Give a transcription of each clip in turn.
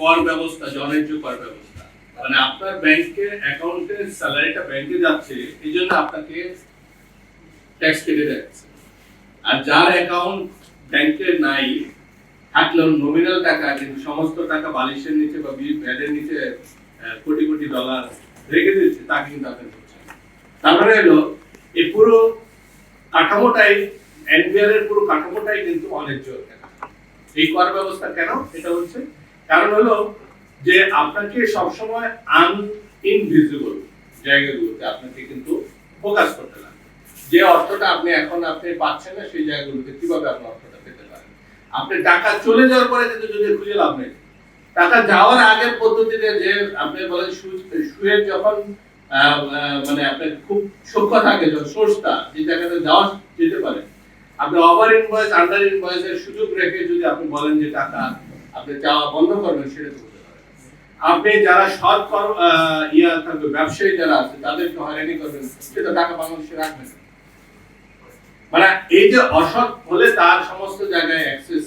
কর ব্যবস্থা জনৈর্য কর ব্যবস্থা। মানে আপনার ব্যাংকে অ্যাকাউন্টের স্যালারিটা ব্যাংকে যাচ্ছে, এই জন্য আপনাকে ট্যাক্স কেটে যাচ্ছে। আর যার অ্যাকাউন্ট ব্যাংকে নাই থাকলেও নমিনাল টাকা, কিন্তু সমস্ত টাকা বালিশের নিচে বা ব্যাডের নিচে কোটি কোটি ডলার রেখে দিচ্ছে তাকে কিন্তু আপনি করছেন তারপরে মানে হলো, এই পুরো কাঠামোটাই এনবিআর এর পুরো কাঠামোটাই কিন্তু অনেক জোর। এই কর ব্যবস্থা কেন? এটা হচ্ছে কারণ হলো যে আপনাকে সবসময় আন ইনভিজিবল জায়গাগুলোতে আপনাকে কিন্তু ফোকাস করতে লাগবে যে অর্থটা আপনি এখন আপনি পাচ্ছেন না, সেই জায়গাগুলোতে কীভাবে আপনি অর্থটা পেতে পারেন? আপনি টাকা চলে যাওয়ার পরে কিন্তু যদি খুঁজে লাভ নেই। টাকা যাওয়ার আগের পদ্ধতিতে যে আপনি বলেন সুয়ের যখন মানে আপনার খুব সূক্ষ্ম থাকে, যখন সোর্সটা যে জায়গাতে যাওয়া যেতে পারে, আপনি ওভার ইনভয়েস আন্ডার ইনভয়েসের সুযোগ রেখে যদি আপনি বলেন যে টাকা আপনি চাওয়া বন্ধ করবেন সেটা তো আপনি যারা সৎ ইয়া থাকবে ব্যবসায়ী যারা আছে তাদেরকে হয়রানি করবেন সেটা টাকা বাংলাদেশে রাখবেন। মানে এই যে অসৎ হলে তার সমস্ত জায়গায় অ্যাক্সেস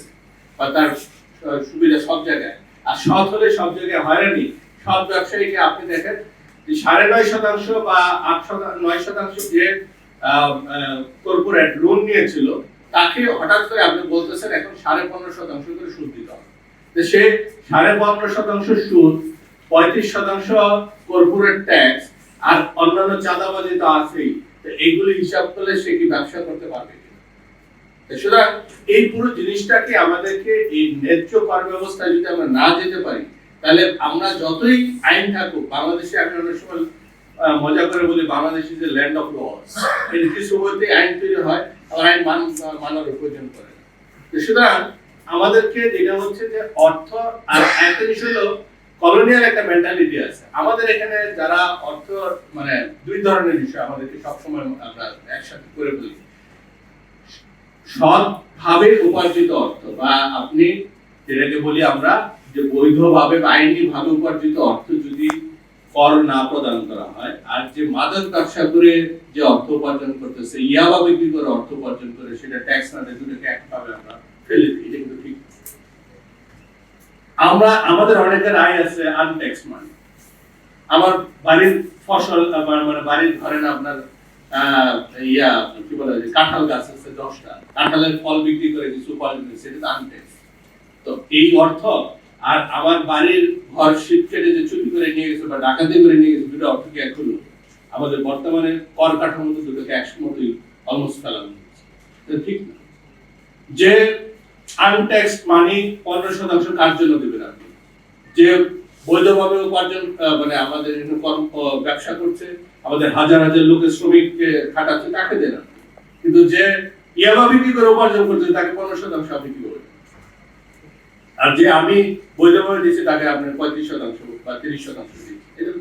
বা তার সুবিধা সব জায়গায়। আর সৎ হলে সব জায়গায় হয়রানি। সৎ ব্যবসায়ীকে আপনি দেখেন যে সাড়ে নয় শতাংশ বা আট শতাংশ নয় শতাংশ যে কর্পোরেট লোন নিয়েছিল, তাকে হঠাৎ করে আপনি বলতেছেন, এখন সাড়ে পনেরো শতাংশ করে সুদ দিতে হবে। সে সাড়ে পনেরো শতাংশ সুদ, পঁয়ত্রিশ শতাংশ কর্পোরেট ট্যাক্স আর অন্যান্য চাঁদাবাজি তো আছেই। এইগুলি হিসাব করলে সে কি ব্যবসা করতে পারবে সুতরাং এই পুরো জিনিসটাকে আমাদেরকে এই ন্যায্য কর ব্যবস্থায় যদি আমরা না যেতে পারি, তাহলে আমরা যতই আইন থাকুক, বাংলাদেশে আমি অনেক সময় মজা করে বলি, Bangladesh is a land of loss এর কিছু বলতে আইন তৈরি হয়, আবার আইন মান মানার প্রয়োজন না। সুতরাং আমাদেরকে যেটা হচ্ছে যে অর্থ আর জিনিস হলো কলোনিয়াল একটা মেন্টালিটি আছে। আমাদের এখানে যারা অর্থ মানে দুই ধরনের বিষয় আমাদেরকে সবসময় আমরা একসাথে করে বলি। সৎভাবে উপার্জিত অর্থ বা আপনি যেটাকে বলি আমরা যে বৈধভাবে বা আইনি ভাবে উপার্জিত অর্থ যদি কর না প্রদান করা হয়, আর যে মাদক ব্যবসা করে যে অর্থ উপার্জন করতেছে, ইয়াবা বিক্রি করে অর্থ উপার্জন করে, সেটা ট্যাক্স না দিয়ে দুটোকে একভাবে আমরা ফেলে দিই, এটা কিন্তু ঠিক। আমরা, আমাদের অনেকের আয় আছে আনট্যাক্স মানি আমার বাড়ির ফসল মানে বাড়ির ধরেন আপনার ইয়া, কি বলে কাঁঠাল গাছ আছে দশটা, কাঁঠালের ফল বিক্রি করে কিছু ফল সেটা আনট্যাক্স তো এই অর্থ, আর আমার বাড়ির ঘর শীত কেটে যে চুরি করে নিয়ে গেছে বা ডাকাতি করে নিয়ে গেছে, দুটো অর্থ কি এক হলো আমাদের বর্তমানে কর কাঠামোতে দুটোকে একসময়ই অলমোস্ট ফেলানো হচ্ছে। ঠিক না। যে আনট্যাক্সড মানি পনেরো শতাংশ কার জন্য দেবেন আপনি? যে বৈধভাবে উপার্জন মানে আমাদের কর্ম ব্যবসা করছে, আমাদের হাজার হাজার লোকের শ্রমিককে খাটাচ্ছে, তাকে দেন কিন্তু যে ইয়াবা বিক্রি করে উপার্জন করছে, তাকে পনেরো শতাংশ আপনি কি করবেন আর যে আমি বৈধভাবে দিচ্ছি তাকে আপনার পঁয়ত্রিশ শতাংশ বা তিরিশ শতাংশ দিচ্ছি এটা